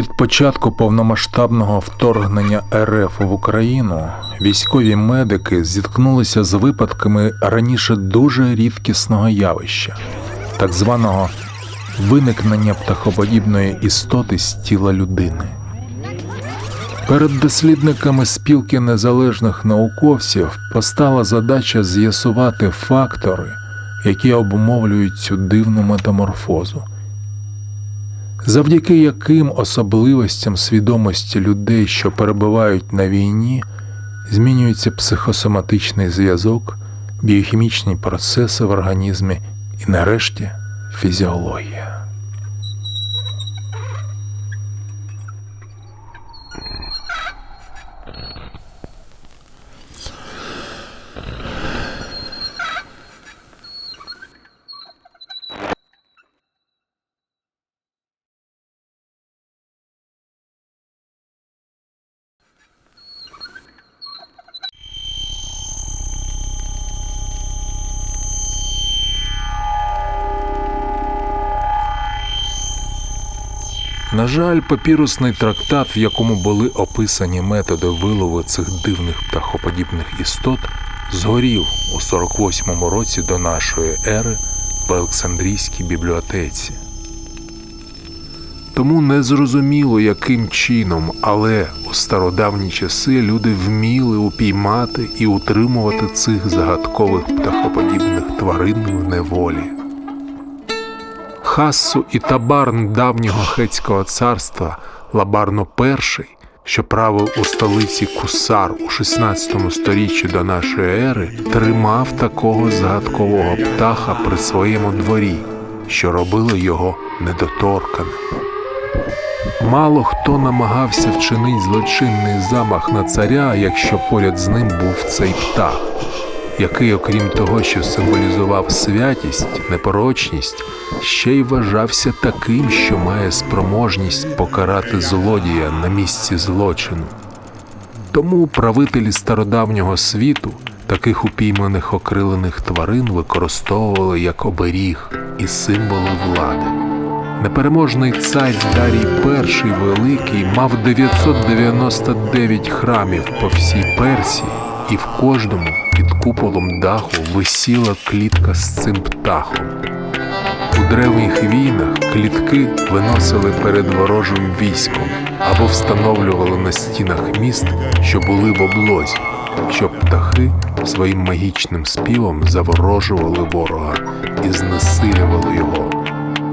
Від початку повномасштабного вторгнення РФ в Україну військові медики зіткнулися з випадками раніше дуже рідкісного явища, так званого виникнення птахоподібної істоти з тіла людини. Перед дослідниками спілки незалежних науковців постала задача з'ясувати фактори, які обумовлюють цю дивну метаморфозу завдяки яким особливостям свідомості людей, що перебувають на війні, змінюється психосоматичний зв'язок, біохімічні процеси в організмі і, нарешті, фізіологія. На жаль, папірусний трактат, в якому були описані методи вилову цих дивних птахоподібних істот, згорів у 48-му році до нашої ери в Олександрійській бібліотеці. Тому не зрозуміло, яким чином, але у стародавні часи люди вміли упіймати і утримувати цих загадкових птахоподібних тварин в неволі. Хассу і Табарн давнього хетського царства Лабарно І, що правив у столиці Кусар у 16 сторіччі до нашої ери, тримав такого загадкового птаха при своєму дворі, що робило його недоторканим. Мало хто намагався вчинити злочинний замах на царя, якщо поряд з ним був цей птах, який, окрім того, що символізував святість, непорочність, ще й вважався таким, що має спроможність покарати злодія на місці злочину. Тому правителі стародавнього світу таких упійманих окрилених тварин використовували як оберіг і символи влади. Непереможний цар Дарій І Великий мав 999 храмів по всій Персії, і в кожному під куполом даху висіла клітка з цим птахом. У древніх війнах клітки виносили перед ворожим військом або встановлювали на стінах міст, що були в облозі, щоб птахи своїм магічним співом заворожували ворога і знесилювали його.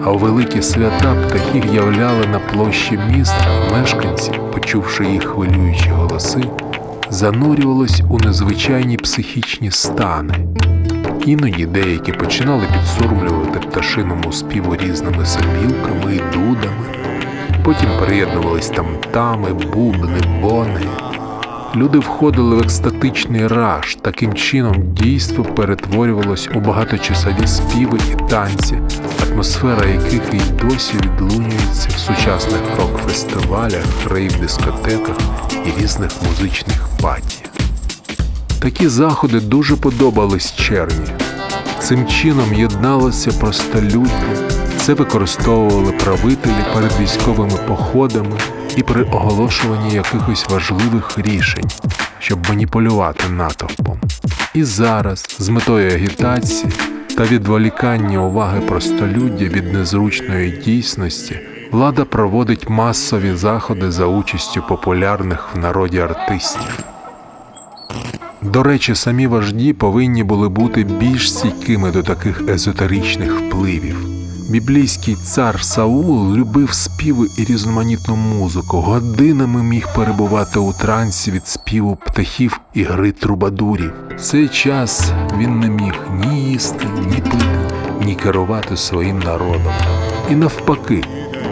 А у великі свята птахів являли на площі міст, і мешканці, почувши їх хвилюючі голоси, занурювались у незвичайні психічні стани. Іноді деякі починали підсурмлювати пташиному співу різними сопілками і дудами, потім приєднувались тамтами, бубни, бони. Люди входили в екстатичний раж, таким чином дійство перетворювалось у багаточасові співи і танці, атмосфера яких і досі відлунюється в сучасних рок-фестивалях, рейв-дискотеках і різних музичних патіях. Такі заходи дуже подобались черні. Цим чином єдналося простолюдне, це використовували правителі перед військовими походами і при оголошуванні якихось важливих рішень, щоб маніпулювати натовпом. І зараз, з метою агітації та відволікання уваги простолюддя від незручної дійсності, влада проводить масові заходи за участю популярних в народі артистів. До речі, самі вожді повинні були бути більш стійкими до таких езотеричних впливів. Біблійський цар Саул любив співи і різноманітну музику, годинами міг перебувати у трансі від співу птахів і гри трубадурів. В цей час він не міг ні їсти, ні пити, ні керувати своїм народом. І навпаки,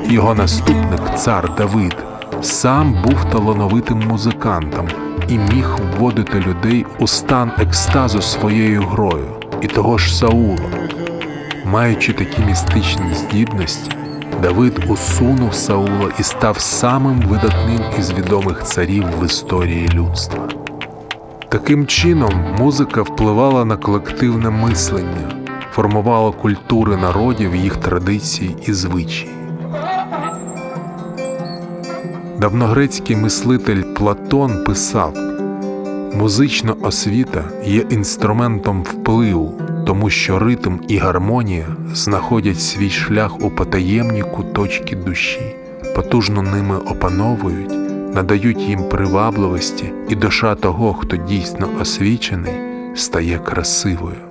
його наступник, цар Давид, сам був талановитим музикантом і міг вводити людей у стан екстазу своєю грою, і того ж Саула. Маючи такі містичні здібності, Давид усунув Саула і став самим видатним із відомих царів в історії людства. Таким чином, музика впливала на колективне мислення, формувала культури народів, їх традиції і звичаї. Давногрецький мислитель Платон писав: музична освіта є інструментом впливу, тому що ритм і гармонія знаходять свій шлях у потаємні куточки душі, потужно ними опановують, надають їм привабливості, і душа того, хто дійсно освічений, стає красивою.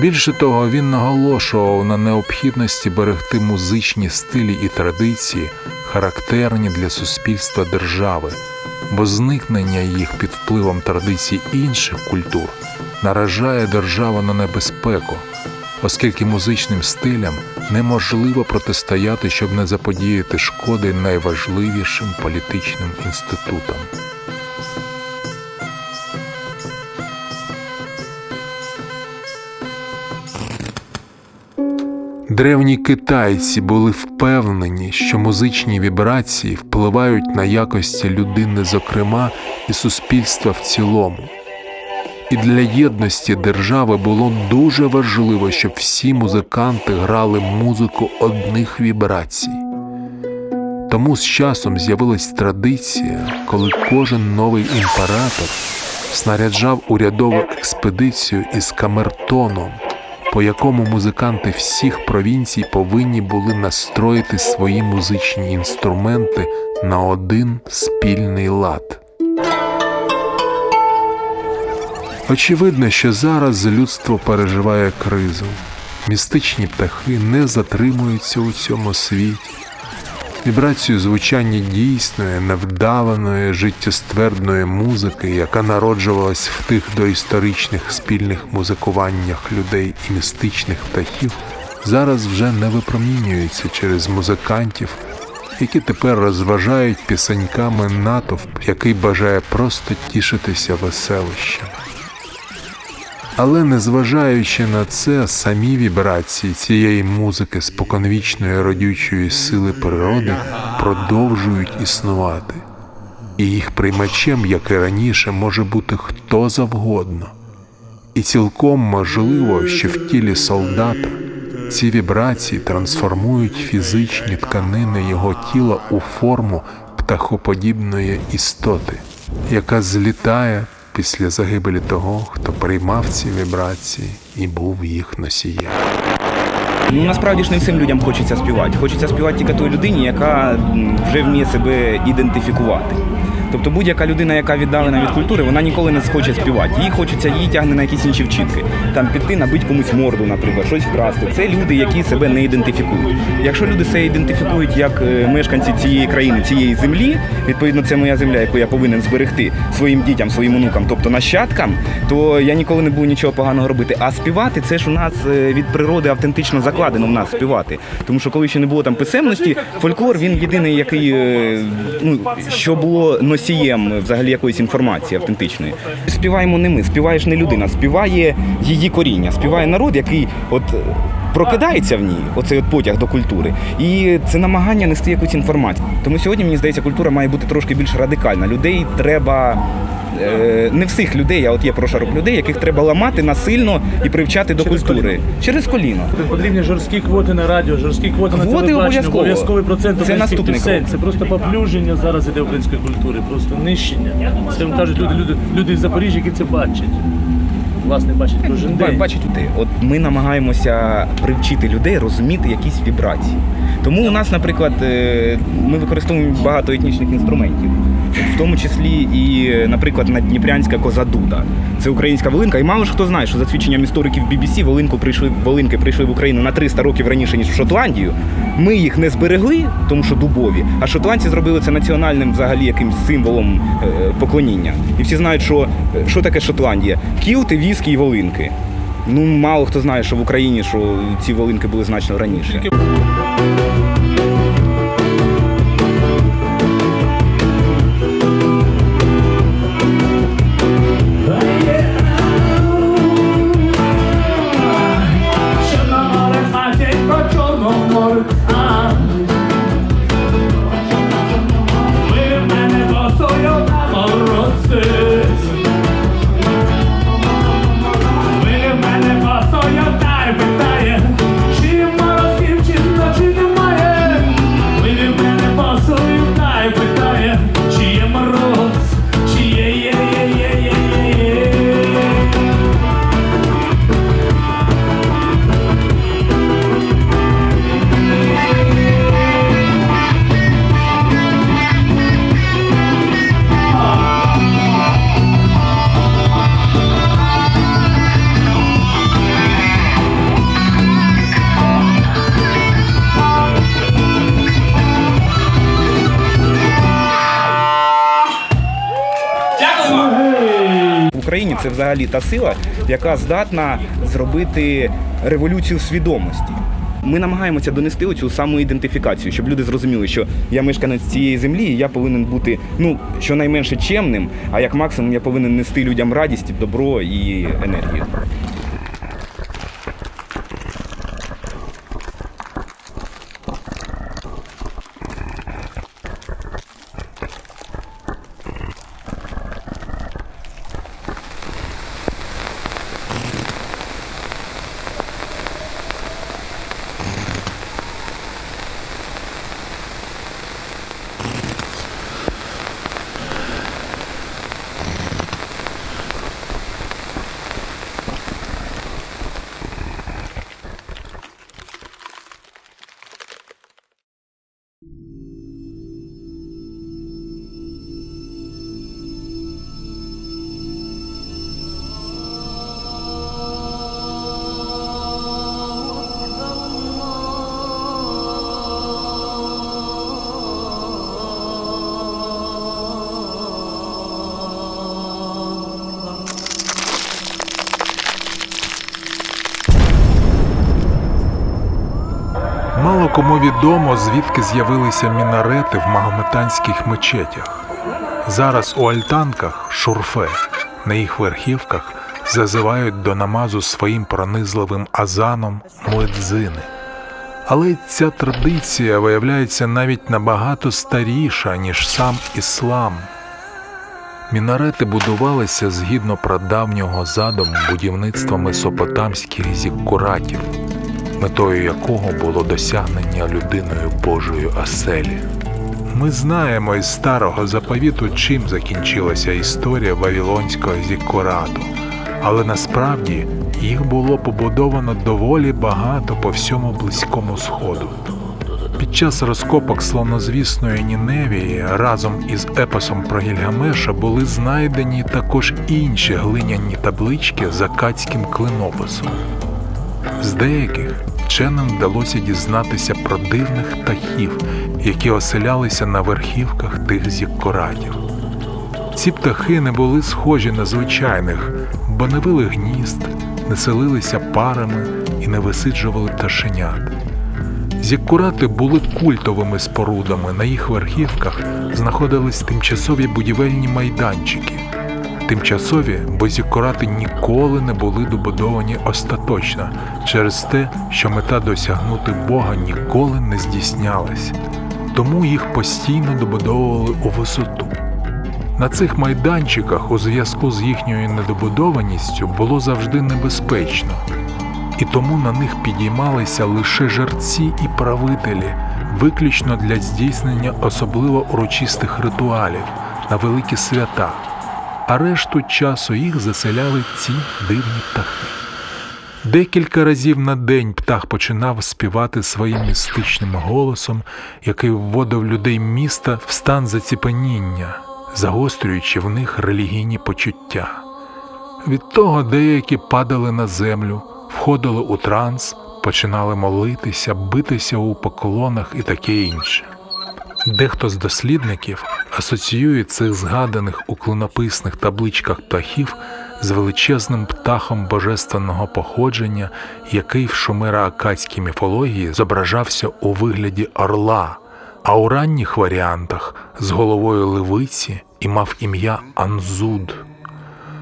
Більше того, він наголошував на необхідності берегти музичні стилі і традиції, характерні для суспільства держави, бо зникнення їх під впливом традицій інших культур наражає державу на небезпеку, оскільки музичним стилям неможливо протистояти, щоб не заподіяти шкоди найважливішим політичним інститутам. Древні китайці були впевнені, що музичні вібрації впливають на якості людини, зокрема, і суспільства в цілому. І для єдності держави було дуже важливо, щоб всі музиканти грали музику одних вібрацій. Тому з часом з'явилась традиція, коли кожен новий імператор снаряджав урядову експедицію із камертоном, по якому музиканти всіх провінцій повинні були настроїти свої музичні інструменти на один спільний лад. Очевидно, що зараз людство переживає кризу. Містичні птахи не затримуються у цьому світі. Вібрацію звучання дійсної, невдаваної, життєствердної музики, яка народжувалась в тих доісторичних спільних музикуваннях людей і містичних птахів, зараз вже не випромінюється через музикантів, які тепер розважають пісеньками натовп, який бажає просто тішитися веселищем. Але незважаючи на це, самі вібрації цієї музики споконвічної родючої сили природи продовжують існувати, і їх приймачем, як і раніше, може бути хто завгодно. І цілком можливо, що в тілі солдата ці вібрації трансформують фізичні тканини його тіла у форму птахоподібної істоти, яка злітає після загибелі того, хто приймав ці вібрації і був їх носієм. Ну насправді ж не всім людям хочеться співати. Хочеться співати тільки той людині, яка вже вміє себе ідентифікувати. Тобто будь-яка людина, яка віддалена від культури, вона ніколи не схоче співати. Їй хочеться, її тягне на якісь інші вчинки. Там піти, набити комусь морду, наприклад, щось вкрасти. Це люди, які себе не ідентифікують. Якщо люди себе ідентифікують як е, мешканці цієї країни, цієї землі, відповідно, це моя земля, яку я повинен зберегти своїм дітям, своїм онукам, тобто нащадкам, то я ніколи не буду нічого поганого робити. А співати це ж у нас е, від природи автентично закладено в нас співати. Тому що коли ще не було там писемності, фольклор він єдиний, який е, ну що було носієм взагалі якоїсь інформації автентичної. Співаємо не ми, співаєш не людина, співає її коріння, співає народ, який от. Прокидається в ній оцей от потяг до культури, і це намагання нести якусь інформацію. Тому сьогодні мені здається, культура має бути трошки більш радикальна. Людей треба не всіх людей, а от є прошарок людей, яких треба ламати насильно і привчати до Через культури через коліно. Потрібні жорсткі квоти на радіо, жорсткі квоти на Квоти телебаченні, обов'язково. обов'язковий процент Це українських наступний пісень. крок. Це просто поплюження зараз іде української культури, просто нищення. Це кажуть люди, люди, люди з Запоріжжя, які це бачать. Власне, бачать кожен Ба- день. Бачите, ти, от ми намагаємося привчити людей розуміти якісь вібрації. Тому у нас, наприклад, е, ми використовуємо багато етнічних інструментів, в тому числі і, наприклад, надніпрянська козадуда. Це українська волинка. І мало ж хто знає, що за свідченням істориків BBC волинку прийшли, волинки прийшли в Україну на 300 років раніше, ніж в Шотландію. Ми їх не зберегли, тому що дубові, а шотландці зробили це національним взагалі якимсь символом е, поклоніння. І всі знають, що, що таке Шотландія. Кілти, віскі і волинки. Ну, мало хто знає, що в Україні що ці волинки були значно раніше. Україні це взагалі та сила, яка здатна зробити революцію свідомості. Ми намагаємося донести оцю самоідентифікацію, щоб люди зрозуміли, що я мешканець цієї землі, і я повинен бути ну щонайменше чемним, а як максимум я повинен нести людям радість, добро і енергію. Кому відомо, звідки з'явилися мінарети в магометанських мечетях. Зараз у альтанках шурфе на їх верхівках зазивають до намазу своїм пронизливим азаном муедзини. Але ця традиція виявляється навіть набагато старіша, ніж сам іслам. Мінарети будувалися згідно прадавнього задуму будівництва месопотамських зіккуратів, метою якого було досягнення людиною Божої оселі. Ми знаємо із старого заповіту, чим закінчилася історія Вавилонського зіккурату, але насправді їх було побудовано доволі багато по всьому близькому сходу. Під час розкопок славнозвісної Ніневії разом із епосом про Гільгамеша були знайдені також інші глиняні таблички з акадським клинописом. З деяких вченим вдалося дізнатися про дивних птахів, які оселялися на верхівках тих зіккуратів. Ці птахи не були схожі на звичайних, бо не вили гнізд, не селилися парами і не висиджували пташенят. Зіккурати були культовими спорудами. На їх верхівках знаходились тимчасові будівельні майданчики. Тимчасові, бо зіккурати ніколи не були добудовані остаточно через те, що мета досягнути Бога ніколи не здійснялась. Тому їх постійно добудовували у висоту. На цих майданчиках у зв'язку з їхньою недобудованістю було завжди небезпечно, і тому на них підіймалися лише жерці і правителі, виключно для здійснення особливо урочистих ритуалів на великі свята, а решту часу їх заселяли ці дивні птахи. Декілька разів на день птах починав співати своїм містичним голосом, який вводив людей міста в стан заціпаніння, загострюючи в них релігійні почуття. Від того деякі падали на землю, входили у транс, починали молитися, битися у поклонах і таке інше. Дехто з дослідників асоціює цих згаданих у клинописних табличках птахів з величезним птахом божественного походження, який в шумеро-акадській міфології зображався у вигляді орла, а у ранніх варіантах з головою левиці і мав ім'я Анзуд.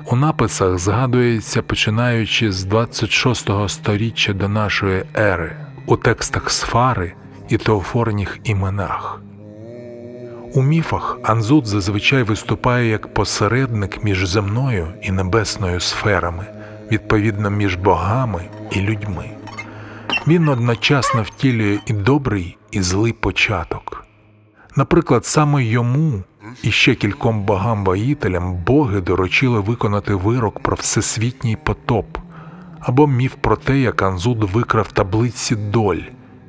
У написах згадується починаючи з 26-го сторіччя до нашої ери, у текстах сфари і теофорніх іменах. У міфах Анзут зазвичай виступає як посередник між земною і небесною сферами, відповідно між богами і людьми. Він одночасно втілює і добрий, і злий початок. Наприклад, саме йому і ще кільком богам-воїтелям боги доручили виконати вирок про всесвітній потоп або міф про те, як Анзуд викрав таблиці доль,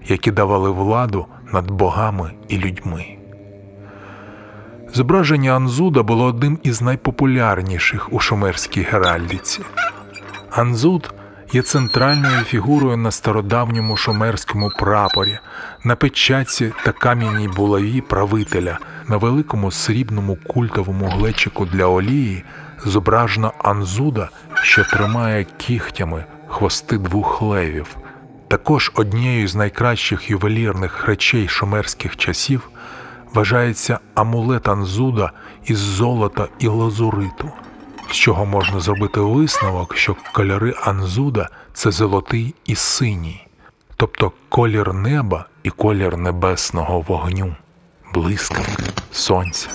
які давали владу над богами і людьми. Зображення Анзуда було одним із найпопулярніших у шумерській геральдиці. Анзуд є центральною фігурою на стародавньому шумерському прапорі, на печатці та кам'яній булаві правителя, на великому срібному культовому глечику для олії зображена Анзуда, що тримає кігтями хвости двох левів. Також однією з найкращих ювелірних речей шумерських часів вважається амулет Анзуда із золота і лазуриту, з чого можна зробити висновок, що кольори Анзуда це золотий і синій, тобто колір неба і колір небесного вогню, блискавки, сонця.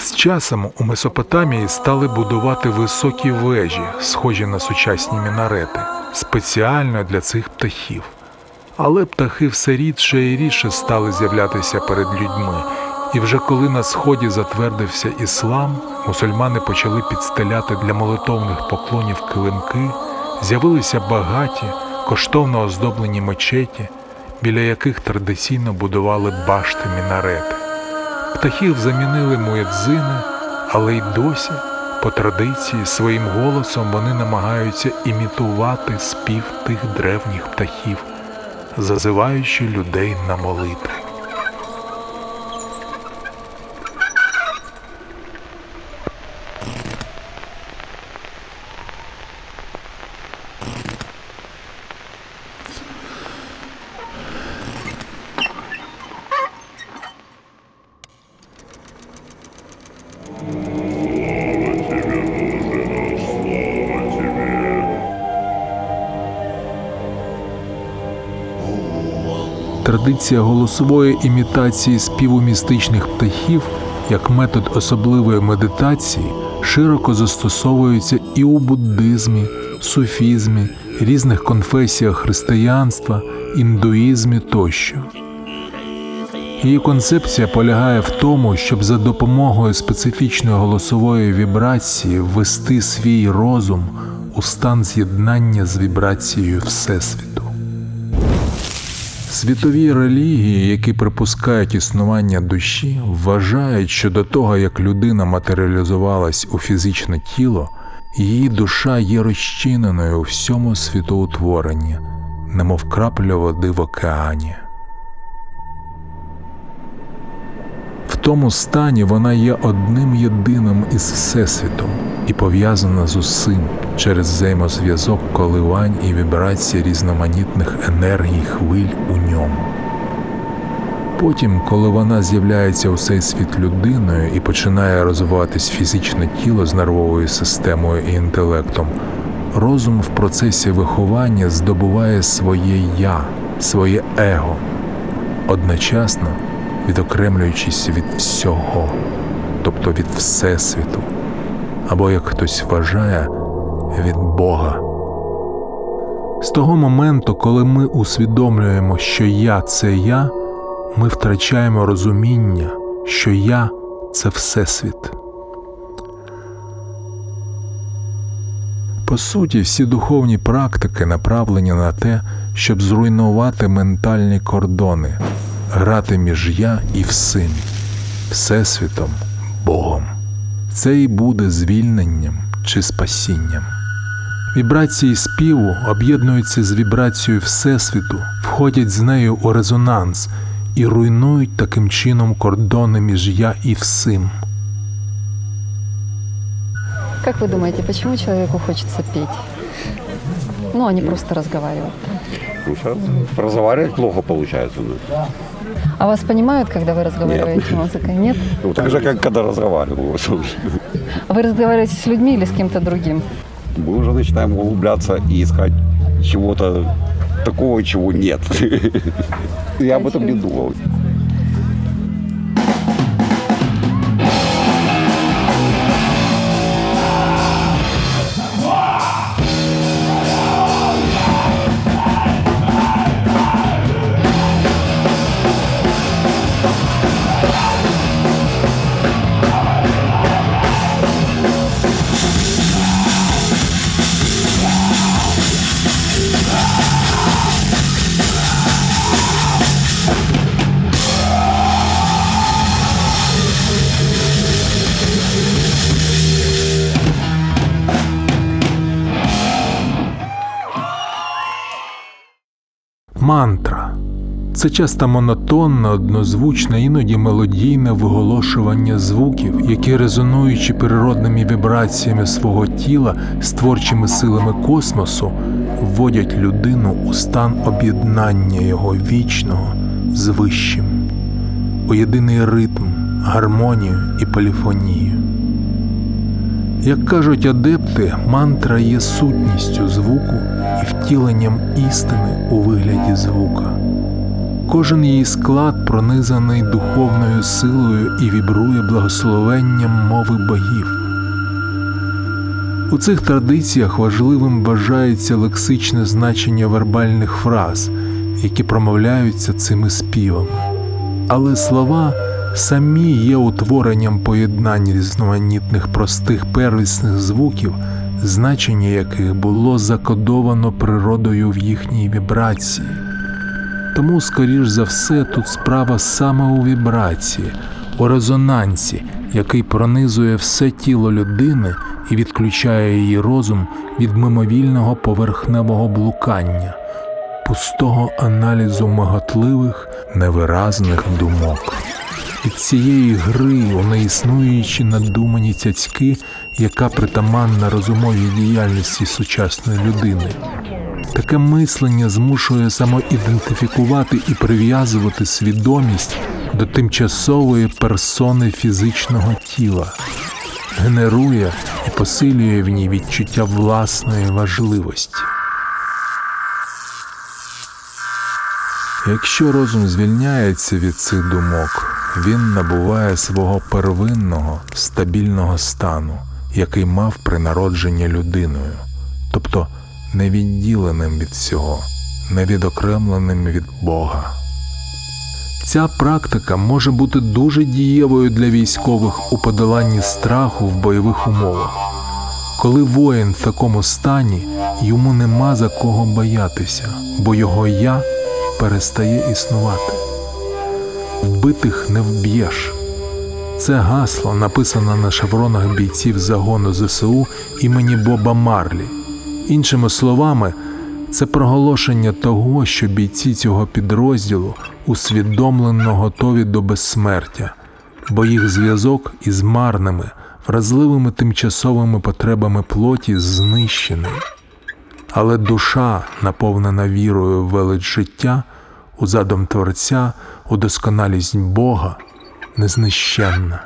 З часом у Месопотамії стали будувати високі вежі, схожі на сучасні мінарети, спеціально для цих птахів. Але птахи все рідше і рідше стали з'являтися перед людьми, і вже коли на сході затвердився іслам, мусульмани почали підстеляти для молитовних поклонів килимки, з'явилися багаті, коштовно оздоблені мечеті, біля яких традиційно будували башти мінарети. Птахів замінили муедзини, але й досі, по традиції, своїм голосом вони намагаються імітувати спів тих древніх птахів, зазиваючи людей на молитву. Традиція голосової імітації співу містичних птахів як метод особливої медитації широко застосовується і у буддизмі, суфізмі, різних конфесіях християнства, індуїзмі тощо. Її концепція полягає в тому, щоб за допомогою специфічної голосової вібрації ввести свій розум у стан з'єднання з вібрацією Всесвіту. Світові релігії, які припускають існування душі, вважають, що до того, як людина матеріалізувалась у фізичне тіло, її душа є розчиненою у всьому світоутворенні, немов крапля води в океані. Тому стані вона є одним єдиним із Всесвітом і пов'язана з усім через взаємозв'язок коливань і вібрацій різноманітних енергій хвиль у ньому. Потім, коли вона з'являється у цей світ людиною і починає розвиватись фізичне тіло з нервовою системою і інтелектом, розум в процесі виховання здобуває своє я, своє его, одночасно відокремлюючись від всього, тобто від Всесвіту, або, як хтось вважає, від Бога. З того моменту, коли ми усвідомлюємо, що я це я, ми втрачаємо розуміння, що я це Всесвіт. По суті, всі духовні практики направлені на те, щоб зруйнувати ментальні кордони, грати між я і всім, Всесвітом, Богом. Це і буде звільненням чи спасінням. Вібрації співу об'єднуються з вібрацією Всесвіту, входять з нею у резонанс і руйнують таким чином кордони між я і всім. Как вы думаете, почему человеку хочется петь? Ну, а не просто разговаривать. Ну, сейчас разговаривать плохо получается. ну. А вас понимают, когда вы разговариваете музыкой? Нет? Ну, так же, как когда разговаривал. А Вы разговариваете с людьми или с кем-то другим? Мы уже начинаем углубляться и искать чего-то такого, чего нет. Я об этом не думал. Мантра Це часто монотонне, однозвучне, іноді мелодійне виголошування звуків, які резонуючи природними вібраціями свого тіла з творчими силами космосу, вводять людину у стан об'єднання його вічного з вищим, у єдиний ритм, гармонію і поліфонію. Як кажуть адепти, мантра є сутністю звуку і втіленням істини у вигляді звука. Кожен її склад пронизаний духовною силою і вібрує благословенням мови богів. У цих традиціях важливим вважається лексичне значення вербальних фраз, які промовляються цими співами. Але слова самі є утворенням поєднань різноманітних простих первісних звуків, значення яких було закодовано природою в їхній вібрації. Тому, скоріш за все, тут справа саме у вібрації, у резонансі, який пронизує все тіло людини і відключає її розум від мимовільного поверхневого блукання, пустого аналізу миготливих, невиразних думок. Від цієї гри у неіснуючі надумані цяцьки, яка притаманна розумовій діяльності сучасної людини. Таке мислення змушує самоідентифікувати і прив'язувати свідомість до тимчасової персони фізичного тіла, генерує і посилює в ній відчуття власної важливості. Якщо розум звільняється від цих думок, він набуває свого первинного стабільного стану, який мав при народженні людиною, тобто невідділеним від всього, невідокремленим від Бога. Ця практика може бути дуже дієвою для військових у подоланні страху в бойових умовах. Коли воїн в такому стані, йому нема за кого боятися, бо його я перестає існувати. Вбитих не вб'єш. Це гасло написано на шевронах бійців загону ЗСУ імені Боба Марлі. Іншими словами, це проголошення того, що бійці цього підрозділу усвідомлено готові до безсмертя, бо їх зв'язок із марними, вразливими тимчасовими потребами плоті знищений. Але душа, наповнена вірою в велич життя, у задум Творця, у досконалість Бога, незнищенна,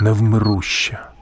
невмируща.